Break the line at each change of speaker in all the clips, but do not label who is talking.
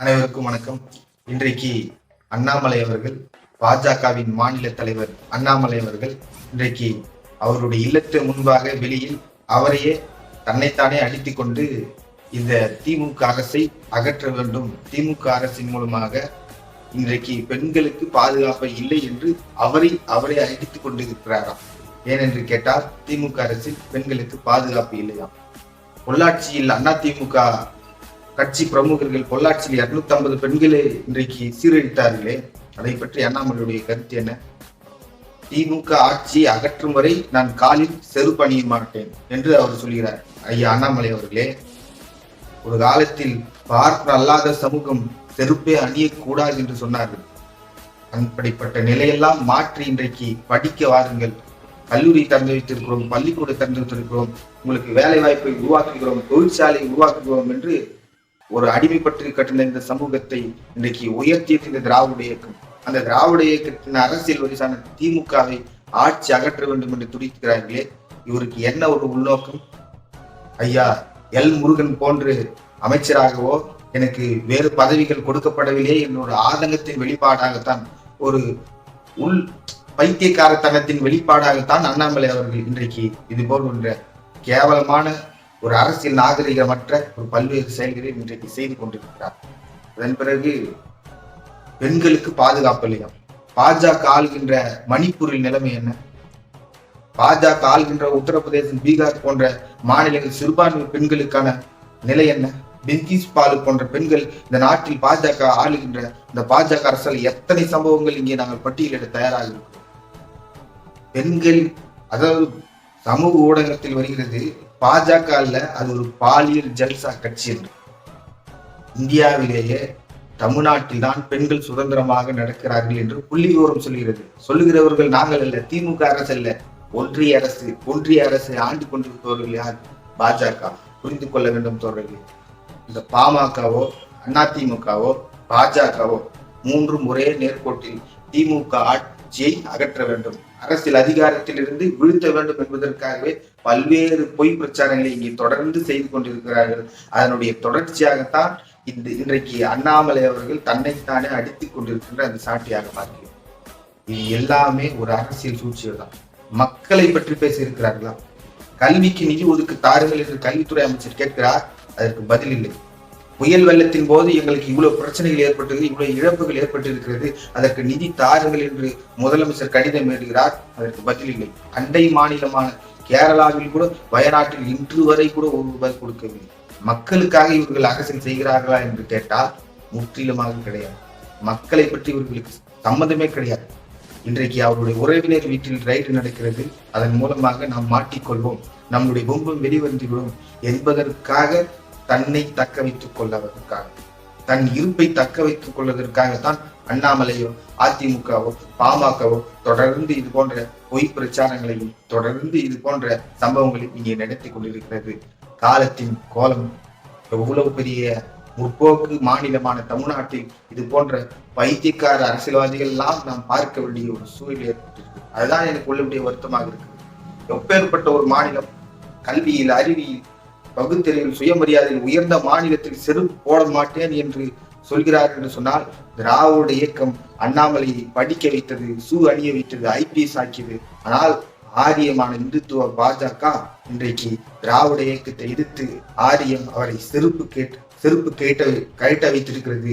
அனைவருக்கும் வணக்கம். இன்றைக்கு அண்ணாமலை அவர்கள் பாஜகவின் மாநில தலைவர் அண்ணாமலை அவர்கள் இன்றைக்கு அவருடைய இல்லத்து முன்பாக வெளியில் அவரையே தன்னைத்தானே அடித்து கொண்டு இந்த திமுக அரசை அகற்ற வேண்டும். திமுக அரசின் மூலமாக இன்றைக்கு பெண்களுக்கு பாதுகாப்பு இல்லை என்று அவரை அவரை அடித்துக் கொண்டிருக்கிறாராம் ஏனென்று கேட்டால் திமுக அரசில் பெண்களுக்கு பாதுகாப்பு இல்லையாம் பொள்ளாச்சியில் அதிமுக கட்சி பிரமுகர்கள் பொள்ளாச்சியில் இருநூத்தி ஐம்பது பெண்களை இன்றைக்கு சீரழித்தார்களே அதை பற்றி அண்ணாமலையுடைய கருத்து என்ன? திமுக ஆட்சி அகற்றும் வரை நான் காலில் செருப்பணிய மாட்டேன் என்று அவர் சொல்கிறார். ஐயா அண்ணாமலை அவர்களே ஒரு காலத்தில் பார்ப்ப அல்லாத சமூகம் செருப்பே அணியக்கூடாது என்று சொன்னார்கள். அப்படிப்பட்ட நிலையெல்லாம் மாற்றி இன்றைக்கு படிக்க வாருங்கள். கல்லூரி திறந்து வைத்திருக்கிறோம் பள்ளிக்கூடம் திறந்து வைத்திருக்கிறோம் உங்களுக்கு வேலை வாய்ப்பை உருவாக்குகிறோம் தொழிற்சாலையை உருவாக்குகிறோம் என்று ஒரு அடிமைப்பட்டு கட்டின இந்த சமூகத்தை இன்றைக்கு உயர்த்தியது இந்த திராவிட இயக்கம். அந்த திராவிட இயக்கத்தின் அரசியல் வரிசான திமுகவை ஆட்சி அகற்ற வேண்டும் என்று துடிக்கிறார்களே இவருக்கு என்ன ஒரு உள்நோக்கம்? ஐயா எல் முருகன் போன்று அமைச்சராகவோ எனக்கு வேறு பதவிகள் கொடுக்கப்படவில்லை என்னோட ஆதங்கத்தின் வெளிப்பாடாகத்தான் ஒரு உள் பைத்தியக்காரத்தனத்தின் வெளிப்பாடாகத்தான் அண்ணாமலை அவர்கள் இன்றைக்கு இது போன்ற கேவலமான ஒரு அரசியல் நாகரிகமற்ற ஒரு பல்வேறு செயல்களை இன்றைக்கு செய்து கொண்டிருக்கிறார். அதன் பிறகு பெண்களுக்கு பாதுகாப்பு இல்லையா? பாஜக ஆள்கின்ற மணிப்பூரில் நிலைமை என்ன? பாஜக ஆள்கின்ற உத்தரப்பிரதேசம் பீகார் போன்ற மாநிலங்கள் சிறுபான்மை பெண்களுக்கான நிலை என்ன? பில்கிஸ் பாலு போன்ற பெண்கள் இந்த நாட்டில் பாஜக ஆளுகின்ற இந்த பாஜக அரசால் எத்தனை சம்பவங்கள் இங்கே நாங்கள் பட்டியலிட தயாராக இருக்கிறோம்? பெண்கள் அதாவது சமூக ஊடகத்தில் வருகிறது பாஜக அல்ல அது ஒரு பாலியல் ஜல்சா கட்சி என்று. இந்தியாவிலேயே தமிழ்நாட்டில் தான் பெண்கள் சுதந்திரமாக நடக்கிறார்கள் என்று புள்ளி விவரம் சொல்கிறது. சொல்லுகிறவர்கள் நாங்கள் அல்ல திமுக அரசு அல்ல ஒன்றிய அரசு ஒன்றிய அரசு ஆண்டு கொண்டிருப்பவர்கள் யார்? பாஜக. புரிந்து கொள்ள வேண்டும் தோழர்களே. இந்த பாமகவோ அதிமுகவோ பாஜகவோ மூன்றும் ஒரே நேர்கோட்டில் திமுக ஆட்சியை அகற்ற வேண்டும். அரசியல் அதிகாரத்தில் இருந்து வீழ்த்த வேண்டும் என்பதற்காகவே பல்வேறு பொய் பிரச்சாரங்களை இங்கே தொடர்ந்து செய்து கொண்டிருக்கிறார்கள். அதனுடைய தொடர்ச்சியாகத்தான் இந்த இன்றைக்கு அண்ணாமலை அவர்கள் தன்னைத்தானே அடித்துக் கொண்டிருக்கின்ற அந்த சாட்டியாக பார்க்கிறோம். இது எல்லாமே ஒரு அரசியல் சூழ்ச்சிகள் தான் மக்களை பற்றி பேசியிருக்கிறார்களா? கல்விக்கு நிதி ஒதுக்கு தாருங்கள் என்று கல்வித்துறை அமைச்சர் கேட்கிறார். அதற்கு பதில் இல்லை. புயல் வெள்ளத்தின் போது எங்களுக்கு இவ்வளவு பிரச்சனைகள் ஏற்பட்டது இவ்வளவு இழப்புகள் ஏற்பட்டு இருக்கிறது அதற்கு நிதி தாருங்கள் என்று முதலமைச்சர் கடிதம் எழுதுகிறார். அதற்கு பதில் இல்லை. அண்டை மாநிலமான கேரளாவில் கூட வயநாட்டில் இன்று வரை கூட ஒரு ரூபாய் கொடுக்கவில்லை. மக்களுக்காக இவர்கள் அரசியல் செய்கிறார்களா என்று கேட்டால் முற்றிலுமாக கிடையாது. மக்களை பற்றி இவர்களுக்கு சம்மந்தமே கிடையாது. இன்றைக்கு அவருடைய உறவினர் வீட்டில் ரைடு நடக்கிறது. அதன் மூலமாக நாம் மாட்டிக்கொள்வோம். நம்முடைய கும்பம் வெளிவந்துவிடும் என்பதற்காக தன்னை தக்க வைத்துக் கொள்வதற்காக தன் இருப்பை தக்க வைத்துக் கொள்வதற்காகத்தான் அண்ணாமலையோ அதிமுகவோ பாமகவோ தொடர்ந்து இது போன்ற பொய் பிரச்சாரங்களையும் தொடர்ந்து இது போன்ற சம்பவங்களை இங்கே நடத்தி கொண்டிருக்கிறது. காலத்தின் கோலம் எவ்வளவு பெரிய முற்போக்கு மாநிலமான தமிழ்நாட்டில் இது போன்ற பைத்தியக்கார அரசியல்வாதிகள் எல்லாம் நாம் பார்க்க வேண்டிய ஒரு சூழல் ஏற்பட்டிருக்கு. அதுதான் எனக்கு உள்ளபடிய வருத்தமாக இருக்குது. எப்பேற்பட்ட ஒரு மாநிலம் கல்வியில் அறிவியல் பகுத்தறிவில் சுயமரியாதையில் உயர்ந்த மாநிலத்தில் செருப்பு போட மாட்டேன் என்று சொல்கிறார் என்று சொன்னால் திராவிட இயக்கம் அண்ணாமலையை படிக்க வைத்தது சூ அணிய வைத்தது ஐபிஎஸ் ஆக்கியது. ஆனால் ஆரியமான இந்துத்துவ பாஜக இன்றைக்கு திராவிட இயக்கத்தை எதிர்த்து ஆரியம் அவரை செருப்பு கேட்டு செருப்பு கேட்ட கழட்ட வைத்திருக்கிறது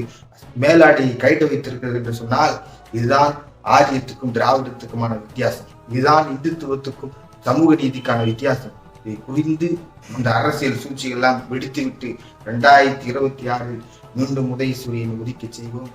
மேலாடையை கழட்ட வைத்திருக்கிறது என்று சொன்னால் இதுதான் ஆரியத்துக்கும் திராவிடத்துக்குமான வித்தியாசம். இதுதான் இந்துத்துவத்துக்கும் சமூக நீதிக்கான வித்தியாசம். இதை புரிந்து இந்த அரசியல் சூழ்ச்சிகள் எல்லாம் வெடித்துவிட்டு ரெண்டாயிரத்தி இருபத்தி ஆறில் மீண்டும் உதயசூரியனை உதிக்க செய்வோம்.